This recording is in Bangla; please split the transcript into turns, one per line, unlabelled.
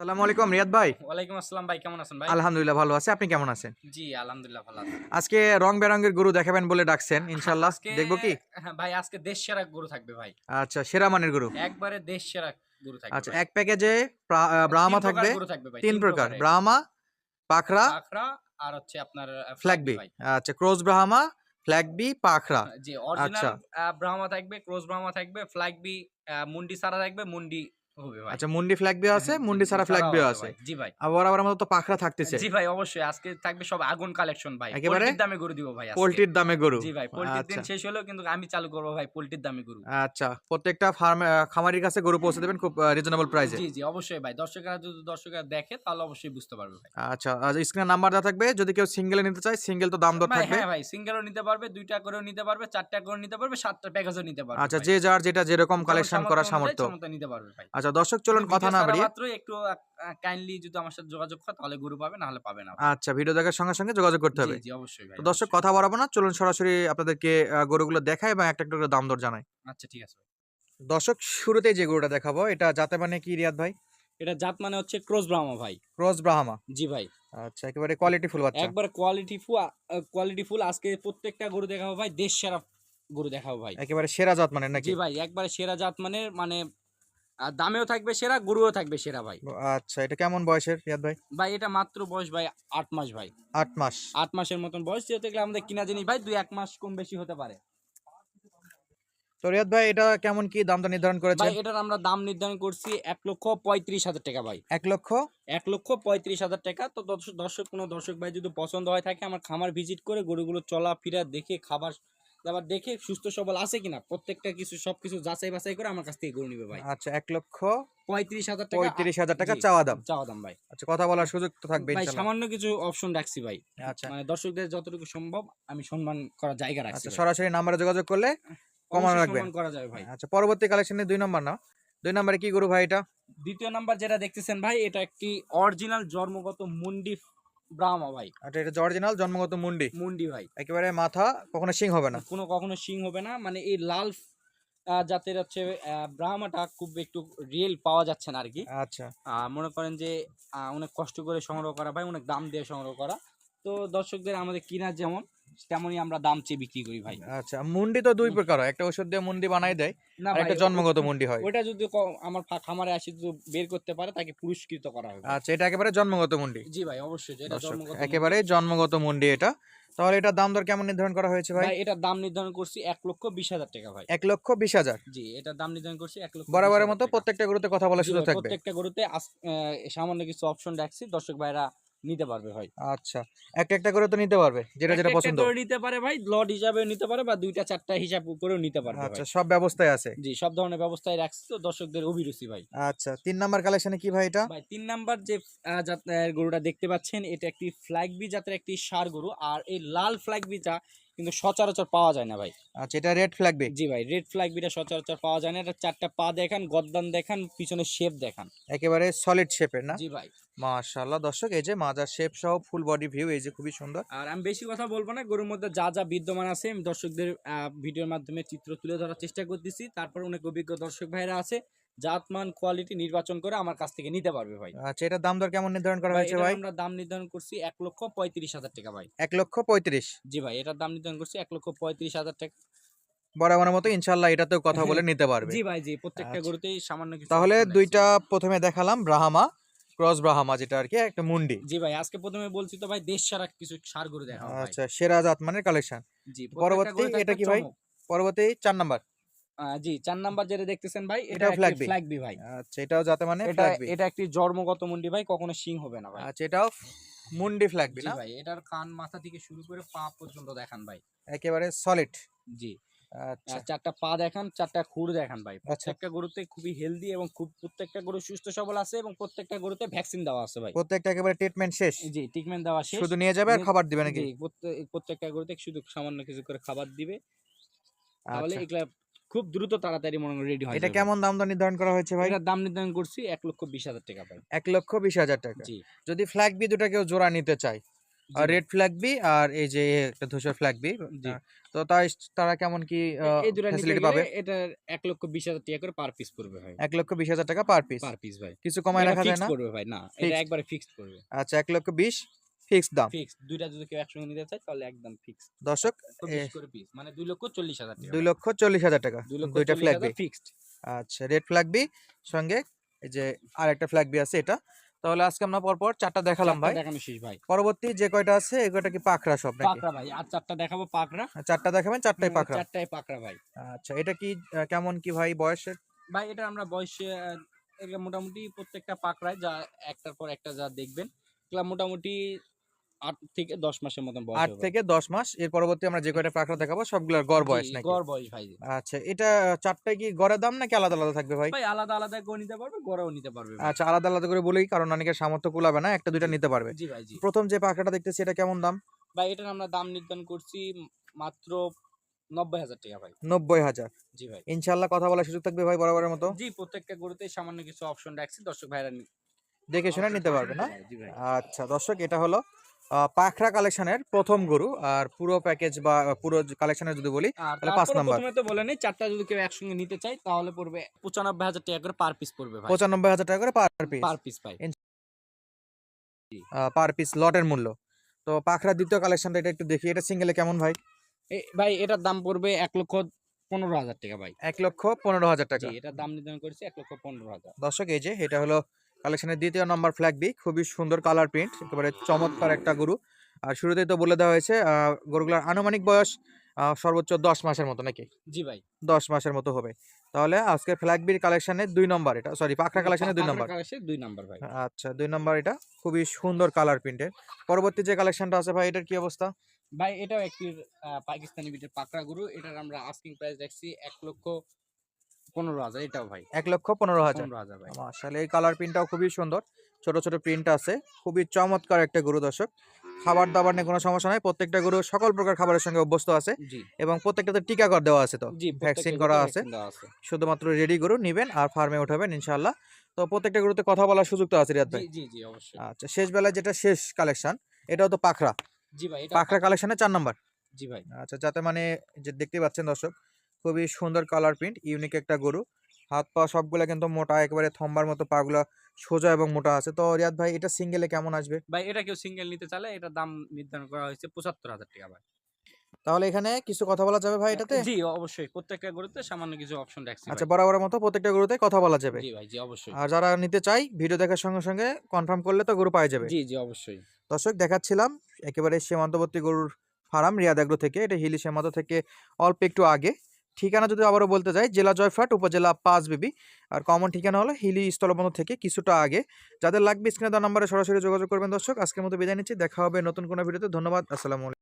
আসসালামু আলাইকুম রিয়াদ ভাই।
ওয়ালাইকুম আসসালাম ভাই কেমন আছেন ভাই?
আলহামদুলিল্লাহ ভালো আছে। আপনি কেমন আছেন?
জি আলহামদুলিল্লাহ ভালো আছি।
আজকে রং বেরঙের গরু দেখাবেন বলে ডাকছেন ইনশাল্লাহ দেখব কি?
হ্যাঁ ভাই আজকে দেশ সেরা গরু থাকবে ভাই।
আচ্ছা সেরা মানের গরু?
একবারে দেশ সেরা গরু থাকবে
আচ্ছা এক প্যাকেজে আহ, ব্রাহ্মা থাকবে। তিন প্রকার ব্রাহ্মা পাখরা
আর হচ্ছে আপনার
ফ্ল্যাগবি আচ্ছা ক্রোজ ব্রাহ্মা ফ্ল্যাগবি পাখরা।
জি অরিজিনাল। ব্রাহ্মা থাকবে ক্রস ব্রাহ্মা থাকবে ফ্ল্যাগবি মুন্ডি সারা থাকবে মুন্ডি
আচ্ছা মুন্ডি ফ্ল্যাগবিও আছে
হ্যাঁ,
মুন্ডি
জি,
ছাড়া
সারাও
ফ্ল্যাগবিও আছে
জি ভাই।
আবার আবার আমাদের তো পাখরা থাকতেছে।
জি ভাই অবশ্যই। আজকে থাকবে সব আগুন কালেকশন ভাই।
একেবারে?
দামে গরু দিব ভাই
পোল্ট্রির দামে গরু?
জি ভাই পোল্ট্রির দিন
আচ্ছা।
শেষ হলেও কিন্তু আমি চালু করব ভাই পোল্ট্রির দামে গরু।
আচ্ছা প্রত্যেকটা ফার্ম খামারির কাছে গরু পৌঁছে দেবেন খুব রিজনেবল প্রাইসে
জি জি অবশ্যই ভাই। দর্শকরা যদি দর্শকরা দেখে তাহলে অবশ্যই বুঝতে পারবে ভাই।
আচ্ছা স্ক্রিনে নাম্বার দেওয়া থাকবে। যদি কেউ সিঙ্গেলে নিতে চায় সিঙ্গেল তো দাম দর থাকবে।
হ্যাঁ ভাই সিঙ্গেলও নিতে পারবে দুইটা করেও নিতে পারবে চারটা করে নিতে পারবে সাতটা প্যাকেজও নিতে পারবে
আচ্ছা যে যার যেটা যেরকম কালেকশন করার সামর্থ্য
নিতে পারবে ভাই।
আচ্ছা দর্শক চলুন কথা না বাড়িয়ে
মাত্রই একটু কাইন্ডলি যদি আমার সাথে যোগাযোগ করে তাহলে গুরু পাবে না হলে পাবে না
আচ্ছা ভিডিও দেখার সঙ্গে সঙ্গে যোগাযোগ করতে হবে।
জি অবশ্যই ভাই
তো দর্শক কথা বাড়াবো না চলুন সরাসরি আপনাদেরকে গরুগুলো দেখায় এবং একটা একটা করে দাম দর জানাই।
আচ্ছা ঠিক আছে
দর্শক শুরুতেই যে গরুটা দেখাবো এটা জাতে মানে কি রিয়াদ ভাই?
এটা জাত মানে হচ্ছে ক্রস ব্রাহ্মা ভাই।
ক্রস ব্রাহ্মা।
জি ভাই।
আচ্ছা একেবারে কোয়ালিটি ফুল বাচ্চা।
একবার কোয়ালিটি ফুল কোয়ালিটি ফুল আজকে প্রত্যেকটা গরু দেখাবো ভাই দেশ সেরা গরু দেখাবো ভাই।
একেবারে সেরা জাত মানে নাকি?
জি ভাই একবারে সেরা জাত মানে মানে দামেও থাকবে সেরা গরুও থাকবে সেরা ভাই।
আচ্ছা এটা কেমন বয়সের রিয়াদ ভাই?
ভাই এটা মাত্র বয়স ভাই আট মাস ভাই।
আট মাস।
আট মাসের মতন বয়স যেহেতু এগুলো আমাদের কিনা জিনিস ভাই দুই এক মাস কম বেশি হতে পারে।
তো রিয়াদ ভাই এটা কেমন কি দামটা নির্ধারণ করেছে
ভাই এটার আমরা দাম নির্ধারণ করছি এক লক্ষ পঁয়ত্রিশ হাজার টাকা ভাই।
এক লক্ষ?
এক লক্ষ পঁয়ত্রিশ হাজার টাকা। তো দর্শক- দর্শক কোনো দর্শক ভাই যদি পছন্দ হয় থাকে আমার খামার ভিজিট করে গরুগুলো চলাফেরা দেখে খাবার দাবার দেখে সুস্থ সবল আছে কিনা? প্রত্যেকটা কিছু সবকিছু যাচাই বাছাই করে আমার কাছ থেকে গরু নিবে ভাই।
আচ্ছা এক লক্ষ
পঁয়ত্রিশ হাজার টাকা।
পঁয়ত্রিশ হাজার টাকা চাওয়া দাম।
চাওয়া দাম ভাই।
আচ্ছা কথা বলার সুযোগ তো থাকবে
ভাই সামান্য কিছু অপশন রাখছি ভাই।
আচ্ছা।
মানে দর্শকদের যতটুকু সম্ভব আমি সম্মান করার জায়গা রাখছি
আচ্ছা সরাসরি নাম্বারে যোগাযোগ করলে কমানো
করা যাবে ভাই।
আচ্ছা পরবর্তী কালেকশনে দুই নম্বর না দুই নম্বরে কি গরু ভাই এটা?
দ্বিতীয় নাম্বার যেটা দেখতেছেন ভাই এটা একটি অরিজিনাল জন্মগত মুন্ডি ব্রাহ্মা ভাই।
আচ্ছা এটা অরিজিনাল জন্মগত মুন্ডি?
মুন্ডি ভাই।
একেবারে মাথা কখনো সিং হবে না?
কোনো কখনো সিং হবে না। মানে এই লাল আহ, জাতের হচ্ছে ব্রাহ্মাটা খুব একটু রিয়েল পাওয়া যাচ্ছে না আর কি।
আচ্ছা।
মনে করেন যে অনেক কষ্ট করে সংগ্রহ করা ভাই অনেক দাম দিয়ে সংগ্রহ করা। তো দর্শকদের আমাদের কিনা যেমন তেমনই আমরা দাম চেয়ে বিক্রি করি ভাই।
আচ্ছা মুন্ডি তো দুই প্রকার হয়। একটা ওষুধ দিয়ে মুন্ডি বানাই দেয় আর একটা জন্মগত মুন্ডি হয়।
ওটা যদি আমার খামারে আসি যদি বের করতে পারে তাকে পুরস্কৃত করা হবে।
আচ্ছা এটা একেবারে জন্মগত মুন্ডি।
জি ভাই অবশ্যই
দর্শক,
জন্মগত
একেবারে জন্মগত মুন্ডি এটা। তাহলে এটার দাম দর কেমন নির্ধারণ করা হয়েছে ভাই?
এটার দাম নির্ধারণ করছি এক লক্ষ বিশ হাজার টাকা ভাই।
এক লক্ষ বিশ হাজার?
জি এটার দাম নির্ধারণ করছি এক লক্ষ
বরাবরের মতো। প্রত্যেকটা গরুতে কথা বলার সুযোগ থাকবে।
প্রত্যেকটা গরুতে সামান্য কিছু অপশন রাখছি। দর্শক ভাইরা নিতে পারবে ভাই।
আচ্ছা একটা একটা করে তো নিতে পারবে যেটা যেটা পছন্দ।
করে নিতে পারে ভাই লট হিসাবে নিতে পারে বা দুইটা চারটা হিসাব করেও নিতে পারবে
আচ্ছা সব ব্যবস্থায় আছে?
জি সব ধরনের ব্যবস্থায় রাখছি তো দর্শকদের অভিরুচি ভাই।
আচ্ছা তিন নাম্বার কালেকশনে কি ভাই এটা?
ভাই তিন নাম্বার যে গরুটা দেখতে পাচ্ছেন এটা একটি ফ্ল্যাগ বি জাতের একটি সার গরু আর এই লাল ফ্ল্যাগ বিটা কিন্তু সচরাচর পাওয়া যায় না ভাই।
আচ্ছা এটা রেড ফ্ল্যাগ বে
জি ভাই রেড ফ্ল্যাগ বিটা সচরাচর পাওয়া যায় না। এটা চারটা পা দেখান গদ্দান দেখান পিছনে শেপ দেখান।
একেবারে সলিড শেপের না?
জি ভাই।
মাশাআল্লাহ দর্শক এই যে মাজার শেপ সহ ফুল বডি ভিউ এই যে খুবই সুন্দর।
আর আমি বেশি কথা বলব না গরুর মধ্যে যা যা বিদ্যমান আছে আমি দর্শকদের আহ, ভিডিওর মাধ্যমে চিত্র তুলে ধরার চেষ্টা করতেছি। তারপর অনেক অভিজ্ঞ দর্শক ভাইরা আছে জাতমান কোয়ালিটি নির্বাচন করে আমার কাছ থেকে নিতে পারবে ভাই।
আচ্ছা এটার দাম দর কেমন নির্ধারণ করা হয়েছে ভাই?
আমরা দাম নির্ধারণ করছি এক লক্ষ পঁয়ত্রিশ হাজার টাকা ভাই।
এক লক্ষ পঁয়ত্রিশ?
জি ভাই এটার দাম নির্ধারণ করছি এক লক্ষ পঁয়ত্রিশ হাজার টাকা।
বরাবরের মতো ইনশাল্লাহ এটাতেও কথা বলে নিতে পারবে।
জি ভাই জি প্রত্যেকটা
আচ্ছা।
গরুতেই সামান্য কিছু
তাহলে দুইটা প্রথমে দেখালাম ব্রাহ্মা ক্রস ব্রাহ্মা যেটা আর কি একটা মুন্ডি।
জি ভাই আজকে প্রথমে বলছি তো ভাই দেশ সারা কিছু সার গরু দেখা
আচ্ছা সেরা জাত মানের কালেকশন
জি
পরবর্তী এটা কি ভাই? পরবর্তী চার নাম্বার।
জি চার নাম্বার যেটা দেখতেছেন ভাই এটা
এটাও flag bee?
ফ্ল্যাগ বি ভাই।
আচ্ছা এটাও জাতে মানে
এটা এটা একটি জন্মগত মুন্ডি ভাই কখনো সিং হবে না ভাই।
আচ্ছা এটাও মুন্ডি ফ্ল্যাগ বি না?
ভাই এটার কান মাথা থেকে শুরু করে পা পর্যন্ত দেখান ভাই।
একেবারে সলিড
জি।
আচ্ছা।
চারটা পা দেখান চারটা খুর দেখান ভাই।
আচ্ছা।
প্রত্যেকটা গরুতে খুবই হেলদি এবং খুব প্রত্যেকটা গরু সুস্থ সবল আছে এবং প্রত্যেকটা গরুতে ভ্যাকসিন দেওয়া আছে ভাই।
প্রত্যেকটা একেবারে ট্রিটমেন্ট শেষ।
জি ট্রিটমেন্ট দেওয়া শেষ।
শুধু নিয়ে যাবে আর খাবার দিবে নাকি?
প্রত্যেক- প্রত্যেকটা গরুতে শুধু সামান্য কিছু করে খাবার দিবে। তাহলে
আচ্ছা।
এগুলা খুব দ্রুত তাড়াতাড়ি মনে করি রেডি হয়
এটা কেমন দাম দর নির্ধারণ করা হয়েছে ভাই?
এটা দাম নির্ধারণ করছি এক লক্ষ বিশ হাজার টাকা ভাই।
এক লক্ষ বিশ হাজার টাকা।
জি।
যদি ফ্ল্যাগ বি দুটা কেউ জোড়া নিতে চায়
আর
রেড ফ্ল্যাগ বি আর এই যে একটা ধূসর ফ্ল্যাগ বি তো তাই তারা কেমন কি ফ্যাসিলিটি পাবে?
এটা 1 লক্ষ 20 হাজার টাকা করে পার পিস পড়বে ভাই।
1 লক্ষ 20 হাজার টাকা পার পিস
পার পিস ভাই।
কিছু কমায় রাখা যায় না?
করবে ভাই না। এটা একবারে ফিক্সড করবে
আচ্ছা 1 লক্ষ 20 ফিক্সড দাম।
ফিক্সড। দুইটা যদি কেউ একসঙ্গে নিতে চায় তাহলে একদম ফিক্সড।
দর্শক
20 করে পিস মানে 2 লক্ষ 40 হাজার টাকা।
2 লক্ষ 40 হাজার টাকা। দুইটা ফ্ল্যাগ বি
ফিক্সড।
আচ্ছা রেড ফ্ল্যাগ বি সঙ্গে এই যে আরেকটা ফ্ল্যাগ বি আছে এটা। তাহলে আজকে আমরা পর পর চারটা দেখালাম ভাই।
দেখানো শেষ ভাই।
পরবর্তী যে কয়টা আছে এই কয়টা কি পাকড়া সব নাকি?
পাকড়া ভাই। আর চারটা দেখাবো পাকড়া।
হ্যাঁ, চারটা দেখাবেন চারটাই পাকড়া।
চারটাই পাকড়া ভাই।
আচ্ছা এটা কি কেমন কি ভাই বয়সের?
ভাই এটা আমরা বয়সে এটা মোটামুটি প্রত্যেকটা পাকড়ায় যা একটার পর একটা যা দেখবেন। মোটামুটি আট থেকে দশ মাসের মতন বয়স
আট থেকে দশ মাস এর পরবর্তী আমরা যে কয়টা পাকড়া দেখাবো সবগুলোর গড় বয়স নাকি?
গড় বয়স ভাই।
আচ্ছা এটা চারটায় কি গড়ের দাম নাকি আলাদা আলাদা থাকবে ভাই?
ভাই আলাদা আলাদা করে নিতে পারবে গড়াও নিতে পারবে
আচ্ছা আলাদা আলাদা করে বলেই কারণ অনেকের সামর্থ্য কুলাবে না একটা দুইটা নিতে পারবে।
জি ভাই জি।
প্রথম যে পাকড়াটা দেখতেছি এটা কেমন দাম?
ভাই এটার আমরা দাম নির্ধারণ করছি মাত্র নব্বই হাজার টাকা ভাই।
নব্বই হাজার?
জি ভাই।
ইনশাল্লাহ কথা বলার সুযোগ থাকবে ভাই বরাবরের মতো?
জি প্রত্যেকটা গরুতে সামান্য কিছু অপশন রাখছি দর্শক ভাইরা
দেখে শুনে নিতে পারবে না? আচ্ছা দর্শক এটা হলো পাখরা কালেকশনের প্রথম গরু আর পুরো প্যাকেজ বা পুরো কালেকশনের যদি বলি তাহলে পাঁচ নাম্বার।
প্রথমে তো বলে নেই চারটা যদি কেউ একসঙ্গে নিতে চায় তাহলে পড়বে পঁচানব্বই হাজার টাকা করে পার পিস পড়বে ভাই।
পঁচানব্বই হাজার টাকা করে পার পিস
পার পিস ভাই।
পার পিস লটের মূল্য। তো পাখরা দ্বিতীয় কালেকশনটা এটা একটু দেখি এটা সিঙ্গেলে কেমন ভাই?
ভাই এটার দাম পড়বে এক লক্ষ পনেরো হাজার টাকা ভাই।
এক লক্ষ পনেরো হাজার টাকা।
এটার দাম নির্ধারণ করেছি এক লক্ষ পনেরো হাজার।
দর্শক এই যে এটা হলো কালেকশনের দ্বিতীয় নম্বর ফ্ল্যাগ বি খুবই সুন্দর কালার প্রিন্ট একেবারে চমৎকার একটা গরু। আর শুরুতেই তো বলে দেওয়া হয়েছে গরুগুলোর আনুমানিক বয়স সর্বোচ্চ দশ মাসের মতো নাকি?
জি ভাই।
দশ মাসের মতো হবে। তাহলে আজকে ফ্ল্যাগ বির কালেকশনের দুই নম্বর এটা সরি পাখরা কালেকশনের দুই নম্বর।
দুই নম্বর ভাই।
আচ্ছা দুই নম্বর এটা খুবই সুন্দর কালার প্রিন্টের। পরবর্তী যে কালেকশনটা আছে ভাই এটার কি অবস্থা?
ভাই এটাও একটি পাকিস্তানি বিটের পাকড়া গরু এটার আমরা আস্কিং প্রাইস দেখছি এক লক্ষ পনেরো হাজার এটাও ভাই।
এক লক্ষ পনেরো হাজার।
পনেরো হাজার ভাই।
মাশাআল্লাহ এই কালার প্রিন্টটাও খুবই সুন্দর। ছোট ছোট প্রিন্ট আছে। খুবই চমৎকার একটা গরু দর্শক। খাবার দাবার নিয়ে কোনো সমস্যা নাই। প্রত্যেকটা গরু সকল প্রকার খাবারের সঙ্গে অভ্যস্ত আছে এবং প্রত্যেকটাতে টিকাকর দেওয়া আছে তো। ভ্যাকসিন করা আছে।
vaccine দেওয়া আছে।
শুধুমাত্র রেডি গরু নিবেন আর ফার্মে উঠাবেন ইনশাল্লাহ তো প্রত্যেকটা গরুতে কথা বলার সুযোগ তো আছে রিয়াদ ভাই।
জি জি জি অবশ্যই।
আচ্ছা শেষ বেলায় যেটা শেষ কালেকশন এটাও তো পাখরা
জি ভাই এটা
পাখরা কালেকশনে চার নাম্বার
জি ভাই।
আচ্ছা যাতে মানে যে দেখতে পাচ্ছেন দর্শক খুবই সুন্দর কালার প্রিন্ট ইউনিক একটা গরু। হাত পা সবগুলা কিন্তু মোটা একেবারে থম্বার মতো পাগুলা সোজা এবং মোটা আছে। তো রিয়াদ ভাই এটা সিঙ্গেলে কেমন আসবে?
ভাই এটা কেউ সিঙ্গেল নিতে চাইলে এটা দাম নির্ধারণ করা হয়েছে পঁচাত্তর হাজার টাকা ভাই।
তাহলে এখানে কিছু কথা বলা যাবে ভাই এটাতে?
জি অবশ্যই। প্রত্যেকটা গরুতে সামান্য কিছু অপশন রাখছি
আচ্ছা
ভাই।
বরাবরের মতো প্রত্যেকটা গরুতে কথা বলা যাবে।
জি ভাই জি অবশ্যই।
আর যারা নিতে চাই ভিডিও দেখার সঙ্গে সঙ্গে কনফার্ম করলে তো গরু পাওয়া যাবে।
জি জি অবশ্যই।
দর্শক দেখাচ্ছিলাম একেবারে সীমান্তবর্তী গরুর ফার্ম রিয়াদ এগ্রো থেকে। এটা হিলি সীমান্ত থেকে অল্প একটু আগে। ঠিকানা যদি আবারও বলতে যাই, জেলা জয়ফাট, উপজেলা পাঁচ বিবি। আর কমন ঠিকানা হলো হিলি স্থলবন্দর থেকে কিছুটা আগে। যাদের লাগবে স্ক্রিনে দেওয়া নম্বরে সরাসরি যোগাযোগ করবেন দর্শক। আজকের মতো বিদায় নিচ্ছি। দেখা হবে নতুন কোনো ভিডিওতে ধন্যবাদ। আসসালামু